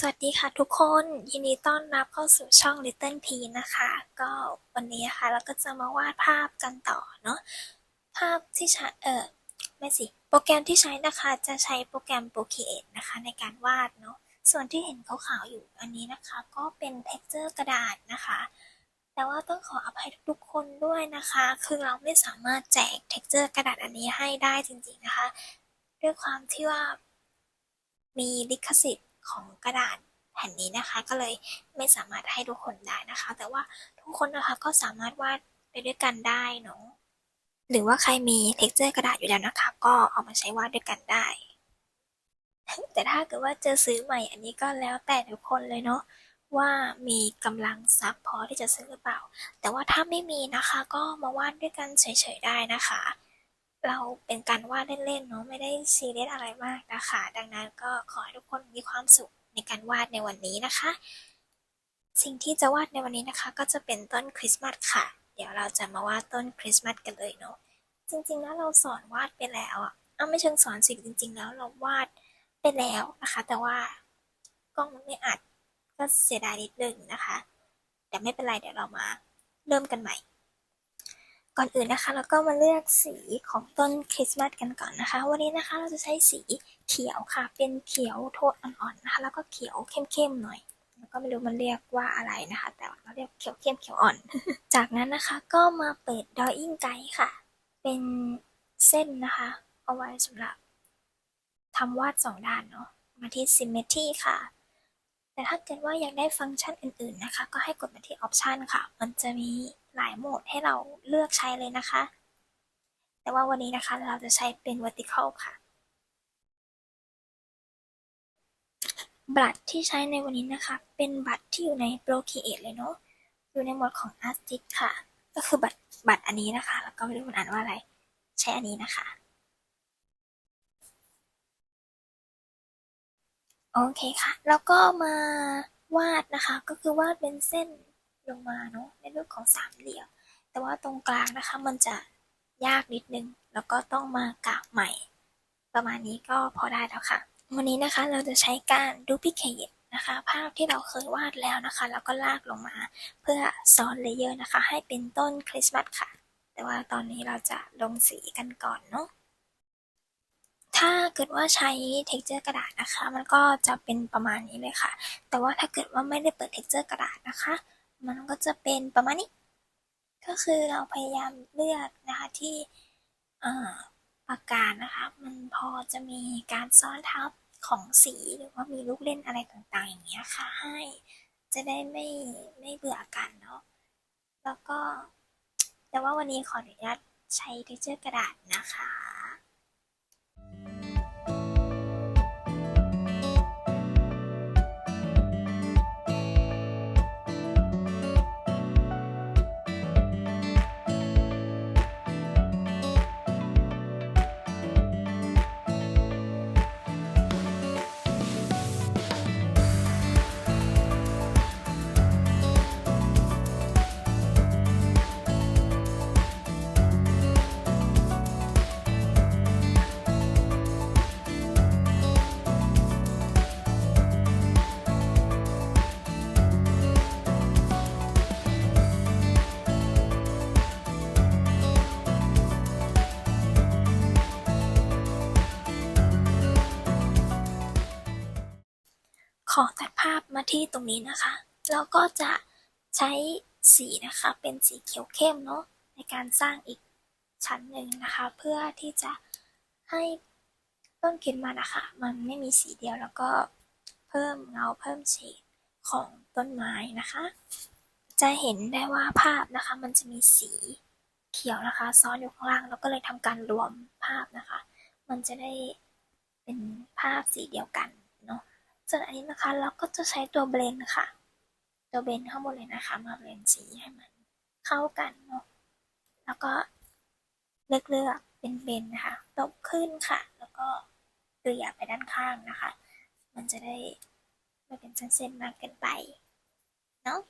สวัสดีค่ะทุกคนยินดีต้อนรับเข้าสู่ช่อง Little P นะคะ ก็วันนี้นะคะเราก็จะมาวาดภาพกันต่อเนาะภาพที่ใช้เออไม่สิ โปรแกรมที่ใช้นะคะจะใช้โปรแกรม Procreate นะคะ ในการวาดเนาะส่วนที่เห็นขาวๆอยู่อันนี้นะคะ ก็เป็น texture กระดาษนะคะ แต่ว่าต้องขออภัยทุกๆคนด้วยนะคะ คือเราไม่สามารถแจก texture กระดาษอันนี้ให้ได้จริงๆนะคะ ด้วยความที่ว่ามีลิขสิทธิ ของกระดาษแผ่นนี้นะคะ ก็เลยไม่สามารถให้ทุกคนได้นะคะ แต่ว่าทุกคนนะคะก็สามารถวาดไปด้วยกันได้เนาะหรือว่าใครมีเท็กเจอร์กระดาษอยู่แล้วนะคะ ก็เอามาใช้วาดด้วยกันได้ แต่ถ้าเกิดว่าเจอซื้อใหม่อันนี้ก็แล้วแต่ทุกคนเลยเนาะว่ามีกำลังทรัพย์พอที่จะซื้อหรือเปล่า แต่ว่าถ้าไม่มีนะคะ ก็มาวาดด้วยกันเฉยๆได้นะคะ เราเป็นการวาดเล่นๆเนาะไม่ได้ซีเรียสอะไรมากนะคะ ดังนั้นก็ขอให้ทุกคนมีความสุขในการวาดในวันนี้นะคะ สิ่งที่จะวาดในวันนี้นะคะ ก็จะเป็นต้นคริสต์มาสค่ะ เดี๋ยวเราจะมาวาดต้นคริสต์มาสกันเลยเนาะจริงๆแล้วเราสอนวาดไปแล้วอะเอาไม่เชิงสอนสิจริง ๆ แล้วเราวาดไปแล้วนะคะ แต่ว่ากล้องมันไม่อัดก็เสียดายนิดนึงนะคะ แต่ไม่เป็นไรเดี๋ยวเรามาเริ่มกันใหม่ ก่อนอื่นนะคะเราก็มาเลือกสีของต้นคริสต์มาสกันก่อนนะคะ วันนี้นะคะเราจะใช้สีเขียวค่ะ เป็นเขียวโทนอ่อนๆนะคะ แล้วก็เขียวเข้มๆหน่อย แล้วก็ไม่รู้มันเรียกว่าอะไรนะคะ แต่ว่าเราเรียกเขียวเข้มเขียวอ่อน จากนั้นนะคะก็มาเปิด drawing guide ค่ะ เป็นเส้นนะคะ เอาไว้สำหรับทำวาดสองด้านเนาะมาที่ symmetry ค่ะ แต่ถ้าเกิดว่าอยากได้ฟังก์ชันอื่นๆนะคะ ก็ให้กดมาที่ option ค่ะ มันจะมีหลายโหมดให้เราเลือกใช้เลยนะคะ แต่ว่าวันนี้นะคะเราจะใช้เป็น vertical ค่ะบัตรที่ใช้ในวันนี้นะคะ เป็นบัตรที่อยู่ใน Procreate เลยเนาะอยู่ในหมวดของ Artist ค่ะ ก็คือบัตรบัตรอันนี้นะคะ แล้วก็ไม่รู้มันอ่านว่าอะไร ใช้อันนี้นะคะ โอเคค่ะ แล้วก็มาวาดนะคะ ก็คือวาดเป็นเส้นลงมาเนาะในรูปของสามเหลี่ยม แต่ว่าตรงกลางนะคะมันจะยากนิดนึง แล้วก็ต้องมากะใหม่ ประมาณนี้ก็พอได้แล้วค่ะ วันนี้นะคะเราจะใช้การ duplicate นะคะ ภาพที่เราเคยวาดแล้วนะคะ แล้วก็ลากลงมา เพื่อซ้อนเลเยอร์นะคะ ให้เป็นต้นคริสต์มาสค่ะ แต่ว่าตอนนี้เราจะลงสีกันก่อนเนาะ ถ้าเกิดว่าใช้ texture กระดาษนะคะ มันก็จะเป็นประมาณนี้เลยค่ะ แต่ว่าถ้าเกิดว่าไม่ได้เปิด texture กระดาษนะคะ มันก็จะเป็นประมาณนี้ ก็คือเราพยายามเลือกนะคะที่ปากกานะคะ มันพอจะมีการซ้อนทับของสีหรือว่ามีลูกเล่นอะไรต่างๆ อย่างเงี้ยค่ะ ให้จะได้ไม่ไม่เบื่อกันเนาะ แล้วก็ แต่ว่าวันนี้ขออนุญาตใช้ texture กระดาษนะคะ อตัดภาพมาที่ตรงนี้นะคะ แล้วก็จะใช้สีนะคะเป็นสีเขียวเข้มเนาะในการสร้างอีกชั้นหนึ่งนะคะ เพื่อที่จะให้ต้นคริดมานะคะมันไม่มีสีเดียวแล้วก็เพิ่มเงาเพิ่มเฉดของต้นไม้นะคะ จะเห็นได้ว่าภาพนะคะ มันจะมีสีเขียวนะคะ ซ้อนอยู่ข้างล่างแล้วก็เลยทำการรวมภาพนะคะ มันจะได้เป็นภาพสีเดียวกัน ส่วนอันนี้นะคะเราก็จะใช้ตัวเบลนด์ค่ะ ตัวเบลนด์ข้างบนเลยนะคะ มาเบลนด์สีให้มันเข้ากันเนาะแล้วก็เลือกเลือกเป็นเบลนด์นะคะตบขึ้นค่ะ แล้วก็เกลี่ยไปด้านข้างนะคะ มันจะได้ไม่เป็นเส้นๆมากเกินไปเนาะ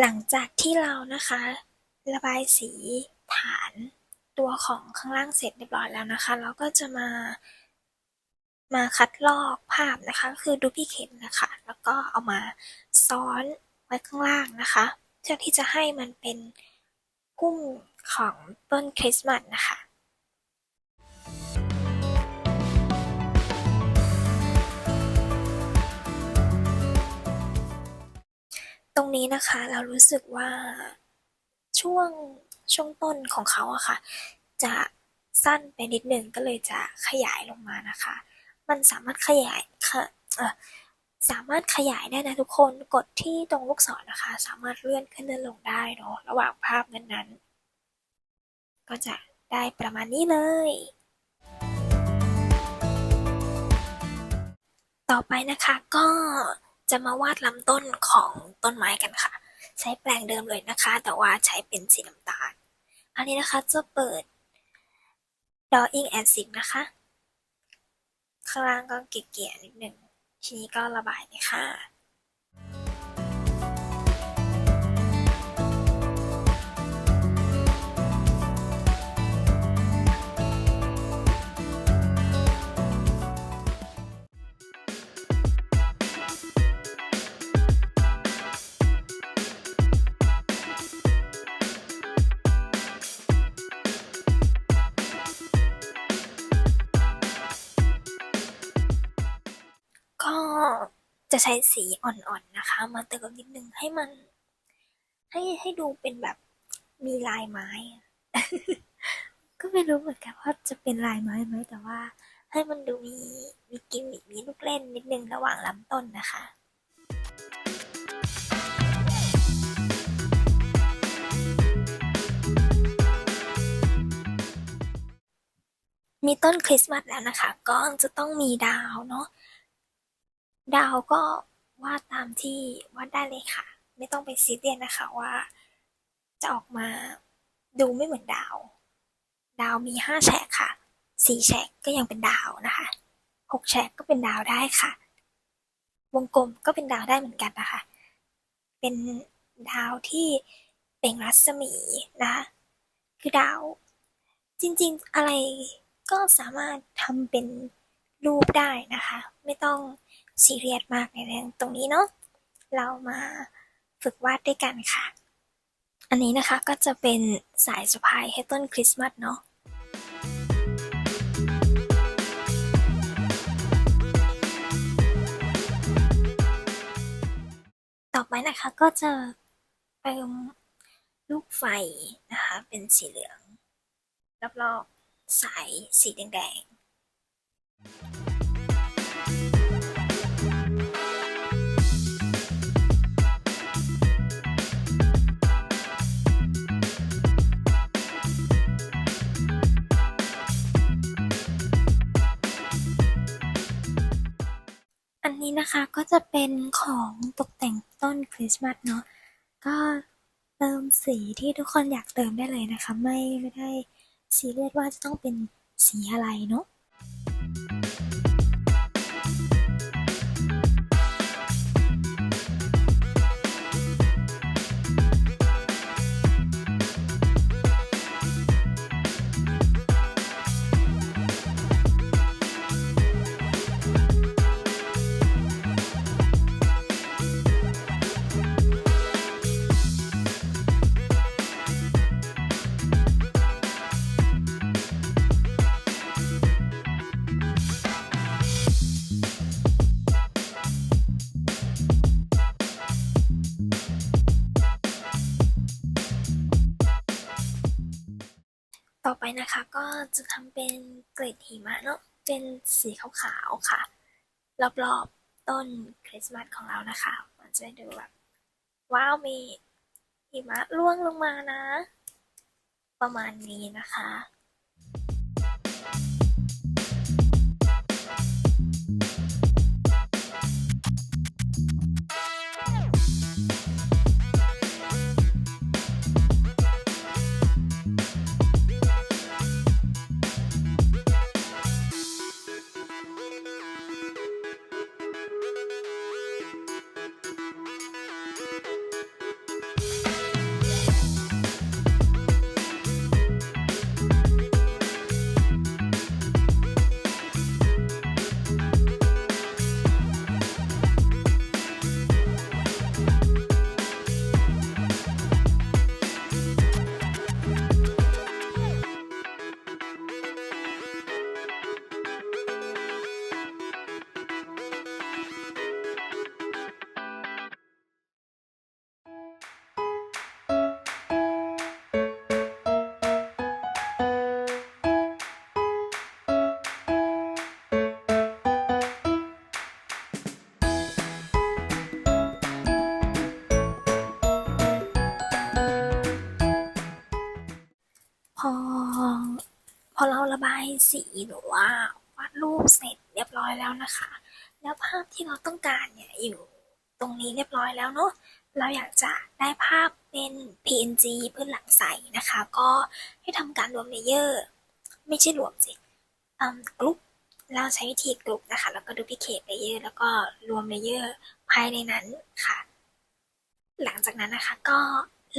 หลังจากที่เรานะคะ ระบายสีฐานตัวของข้างล่างเสร็จเรียบร้อยแล้วนะคะ เราก็จะมามาคัดลอกภาพนะคะก็คือดูพิเคทนะคะ แล้วก็เอามาซ้อนไว้ข้างล่างนะคะเพื่อที่จะให้มันเป็นพุ่มของต้นคริสต์มาสนะคะ ตรงนี้นะคะเรารู้สึกว่าช่วงช่วงต้นของเขาอะค่ะ จะสั้นไปนิดหนึ่งก็เลยจะขยายลงมานะคะ มันสามารถขยายสามารถขยายได้นะทุกคนกดที่ตรงลูกศรนะคะ สามารถเลื่อนขึ้นเลื่อนลงได้เนาะระหว่างภาพนั้นๆ ก็จะได้ประมาณนี้เลย ต่อไปนะคะก็ จะมาวาดลำต้นของต้นไม้กันค่ะ ใช้แปลงเดิมเลยนะคะ แต่ว่าใช้เป็นสีน้ำตาล อันนี้นะคะจะเปิด drawing and ink นะคะ ข้างล่างก็เก๋ๆนิดหนึ่งทีนี้ก็ระบายเลยค่ะ จะใช้สีอ่อนๆนะคะ มาเติมนิดนึงให้มัน ให้ให้ดูเป็นแบบมีลายไม้ ก็ไม่รู้เหมือนกันว่าจะเป็นลายไม้ไหมแต่ว่า ให้มันดูมีมีกิมมิคมีลูกเล่นนิดนึงระหว่างลำต้นนะคะมีต้นคริสต์มาสแล้วนะคะ ก็จะต้องมีดาวเนาะ ดาวก็วาดตามที่วาดได้เลยค่ะ ไม่ต้องไปซีเรียสนะคะว่าจะออกมาดูไม่เหมือนดาว ดาวมีห้าแฉกค่ะสี่แฉกก็ยังเป็นดาวนะคะหกแฉกก็เป็นดาวได้ค่ะ วงกลมก็เป็นดาวได้เหมือนกันนะคะ เป็นดาวที่เปล่งรัศมีนะคะคือดาว จริงๆอะไรก็สามารถทำเป็นรูปได้นะคะ ไม่ต้อง ซีเรียสมากในเรื่องตรงนี้เนาะเรามาฝึกวาดด้วยกันค่ะ อันนี้นะคะก็จะเป็นสายสะพายให้ต้นคริสต์มาสเนาะต่อไปนะคะก็จะเติมลูกไฟนะคะเป็นสีเหลืองรอบๆสายสีแดงๆ นะคะก็จะเป็นของตกแต่งต้นคริสต์มาสเนาะก็เติมสีที่ทุกคนอยากเติมได้เลยนะคะ ไม่ไม่ได้ซีเรียสว่าจะต้องเป็นสีอะไรเนาะ นะคะ ก็จะทำเป็นเกล็ดหิมะเนาะเป็นสีขาวๆค่ะ รอบๆต้นคริสต์มาสของเรานะคะ มันจะด้ดูแบบว้าวมีหิมะร่วงลงมานะ ประมาณนี้นะคะ พอ พอเราระบายสีหรือว่าวาดรูปเสร็จเรียบร้อยแล้วนะคะ แล้วภาพที่เราต้องการเนี่ยอยู่ตรงนี้เรียบร้อยแล้วเนาะเราอยากจะได้ภาพเป็น PNG พื้นหลังใสนะคะ ก็ให้ทำการรวมเลเยอร์ไม่ใช่รวมสิกรุ๊ปเราใช้วิธีกรุ๊ปนะคะ แล้วก็ดูพิเคทเลเยอร์แล้วก็รวมเลเยอร์ภายในนั้นค่ะ หลังจากนั้นนะคะก็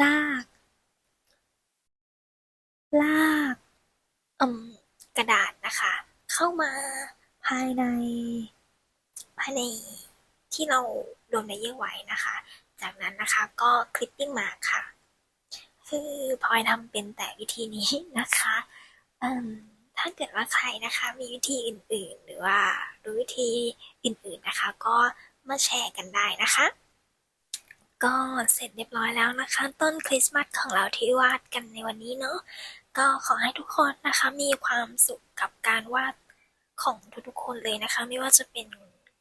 ลาก ลากกระดาษนะคะ เข้ามาภายใน ภายในที่เรารวมเลเยอร์ไว้นะคะ จากนั้นนะคะก็คลิปปิ้งมาค่ะ คือพลอยทำเป็นแต่วิธีนี้นะคะถ้าเกิดว่าใครนะคะ มีวิธีอื่นๆ หรือว่ารู้วิธีอื่นๆนะคะ ก็มาแชร์กันได้นะคะ ก็เสร็จเรียบร้อยแล้วนะคะ ต้นคริสต์มาสของเราที่วาดกันในวันนี้เนาะ ก็ขอให้ทุกคนนะคะมีความสุขกับการวาดของทุกๆคนเลยนะคะ ไม่ว่าจะเป็น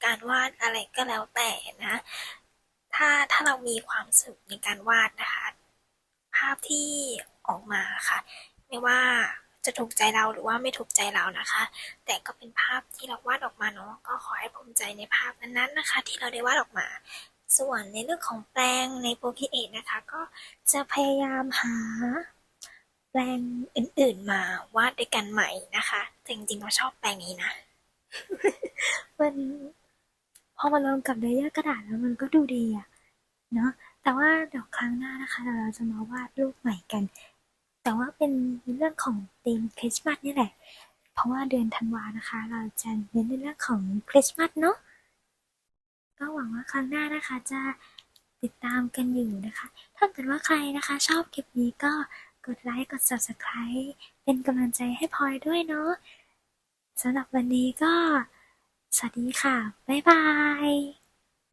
การวาดอะไรก็แล้วแต่นะ ถ้าถ้าเรามีความสุขในการวาดนะคะ ภาพที่ออกมาค่ะ ไม่ว่าจะถูกใจเราหรือว่าไม่ถูกใจเรานะคะ แต่ก็เป็นภาพที่เราวาดออกมาเนาะก็ขอให้ภูมิใจในภาพนั้นๆนะคะ ที่เราได้วาดออกมา ส่วนในเรื่องของแปลงในโปรคิเอทนะคะ ก็จะพยายามหา แปลงอื่นๆมาวาดด้วยกันใหม่นะคะแต่จริงๆเราชอบแปลงนี้นะ มันพอมาลงกับเลเยอร์กระดาษแล้วมันก็ดูดีอะเนาะแต่ว่าเดี๋ยวครั้งหน้านะคะเดี๋ยวเราจะมาวาดรูปใหม่กัน แต่ว่าเป็นเรื่องของธีมคริสต์มาสนี่แหละ เพราะว่าเดือนธันวานะคะ เราจะเน้นในเรื่องของคริสต์มาสเนาะก็หวังว่าครั้งหน้านะคะจะติดตามกันอยู่นะคะ ถ้าเกิดว่าใครนะคะ ชอบคลิปนี้ก็ กดไลค์ กด subscribe เป็นกำลังใจให้พลอยด้วยเนาะสำหรับวันนี้ก็ สวัสดีค่ะ บ๊ายบาย